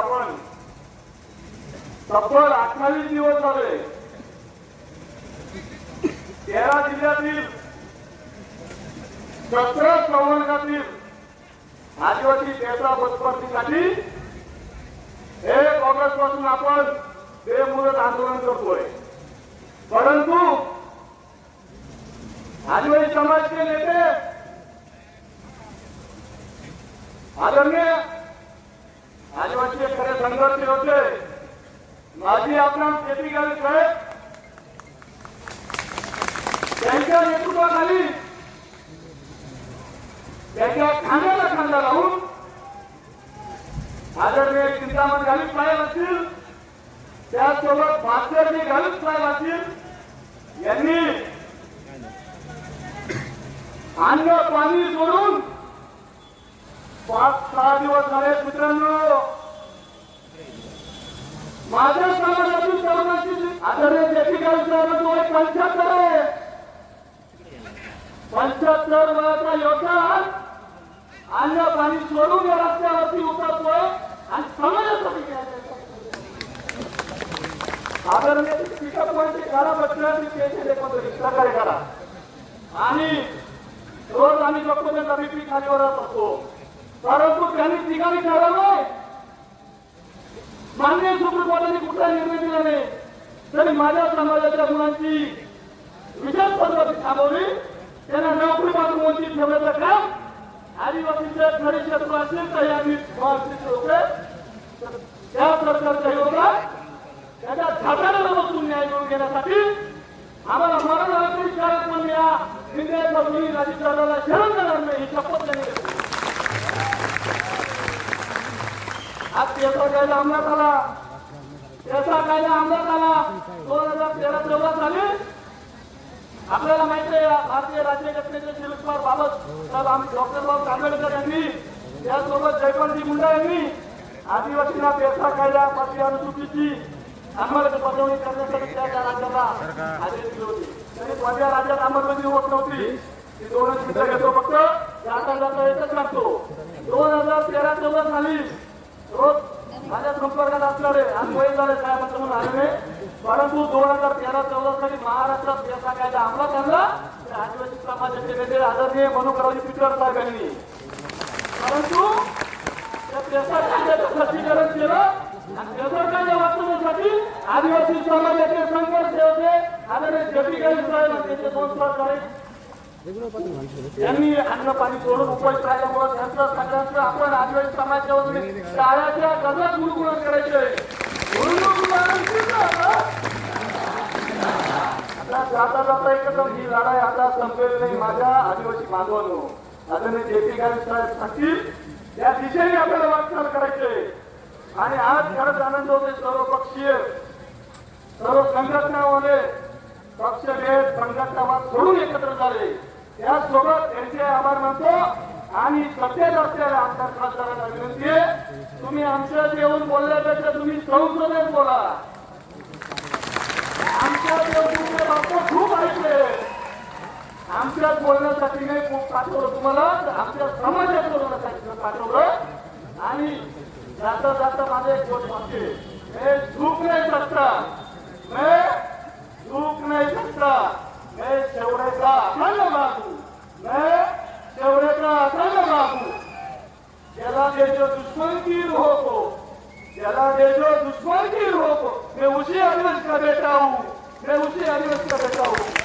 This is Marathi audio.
आपण. तब्बल अठ्ठावीस दिवस झाले. तेरा जिल्ह्यातील सतरा प्रवर्गातील आदिवासी पेसा पतपतीसाठी एक ऑगस्टपासून आपण बेमुदत आंदोलन करतोय. परंतु आदिवासी समाजचे नेते आदरणीय आदिवासी खरे संघर्ष होते. माझी आपण शेती गावी साहेब त्यांच्या नेतृत्वाखाली त्यांच्या खांद्याला खांदा लावून आदरणीय चिंतामण घालीत साहेब असतील त्यासोबत भास्करजी घालीत साहेब असतील यांनी अन्न पाणी सोडून पाच सहा दिवस झाले मित्रांनो. माझ्या समाजातील तरुणाची आदरणीय जयंती साहेबांचं पंच्याहत्तर आहे. पंच्याहत्तर वयाचा योद्धा अन्य पाणी सोडून या रस्त्यावरती उतरतोय आणि समाजासाठी आदरणीय पिकअप पॉईंटची करा बसण्याची पैसे करा. आणि रोज आम्ही बघतो त्यांचा खालीवर असतो. परंतु त्यांनी ठिकाणी ठरवलंय. मान्य सुप्रीम कोर्टाने कुठला निर्णय दिला नाही. तरी माझ्या समाजाच्या मुलांची विशेष पद्धती थांबवली. त्यांना नोकरीपासून वंचित ठेवण्याचं काम आदिवासीचे खरे शत्रू असेल तर या लोक. त्या सरकारच्या योगात त्याच्या झाटाला बसून न्याय मिळवून घेण्यासाठी आम्हाला मरण आलं तरी शाळेत पण या विद्यार्थी राजीव राज्यसरकारला शरण देणार नाही ही शपथ त्यांनी आज त्याचा कायदा अंमलात आला त्याचा कायदा अंमलात आला दोन हजार तेरा चौदा साली आपल्याला माहिती आहे भारतीय राज्य घटनेचे बाबत साहेब आम्ही डॉक्टर बाबासाहेब आंबेडकर यांनी त्याचसोबत जयपालजी मुंडा यांनी आदिवासींना पेसा कायदा पाचवी अनुसूचीची अंमलबजावणी करण्यासाठी त्या त्या राज्याला आदेश दिले होते तरी माझ्या राज्यात अंमलबजावणी होत नव्हती. ती दोनच मित्र घेतो फक्त. जाता जाता एकच लागतो. दोन हजार तेरा चौदा साली रोज माझ्या संपर्कात असणारे आज वय झाले साहेबांचं म्हणून आले नाही. परंतु दोन हजार तेरा चौदा साली महाराष्ट्रात याचा कायदा अंमलात आणला. आदिवासी समाजाचे नेते आदरणीय मनोकरावजी पिटर साहेब यांनी परंतु त्या कायद्याचं स्पष्टीकरण केलं वाचवण्यासाठी आदिवासी समाजाचे संघर्ष होते. आदरणीय जपी गाई साहेब आणि त्यांचे दोन त्यांनी यांनी अन्न पाणी सोडून उपवास राहिल्यामुळे त्यांचं सगळ्यांचं आपण आदिवासी समाजाच्या वतीने टाळ्याच्या गुणगुण करायचे आता जाता जाता एकदम ही लढाई आता संपेल नाही माझ्या आदिवासी बांधवांनो. आदरणीय जे पी गांधी साहेब सांगतील या दिशेने आपल्याला वाटचाल करायचे आणि आज खरंच आनंद होते सर्व पक्षीय सर्व संघटनावाले पक्षभेद संघटनावाद सोडून एकत्र झाले. त्यासोबत त्यांचे आभार मानतो आणि सत्तेत असलेल्या आमदार खासदारांना विनंती आहे. तुम्ही आमच्यात येऊन बोलण्यापेक्षा तुम्ही संसदेत बोला. आमच्यात येऊन तुमचे बाप खूप ऐकले. आमच्यात बोलण्यासाठी नाही खूप पाठवलं तुम्हाला. आमच्या समाजात बोलण्यासाठी पाठवलं. आणि जाता जाता माझे एक गोष्ट हे मैं नाही नहीं सकता. मैं झूक नहीं सकता. मैं शेवड़े का अखंड बाबू मैं शेवड़े का अखंड बाबू जला दे जो दुश्मन की रूह को जला दे दुश्मन की रूह को। मैं उसी आदिवासी का बेटा हूँ मैं उसी आदिवासी का बेटा हूँ।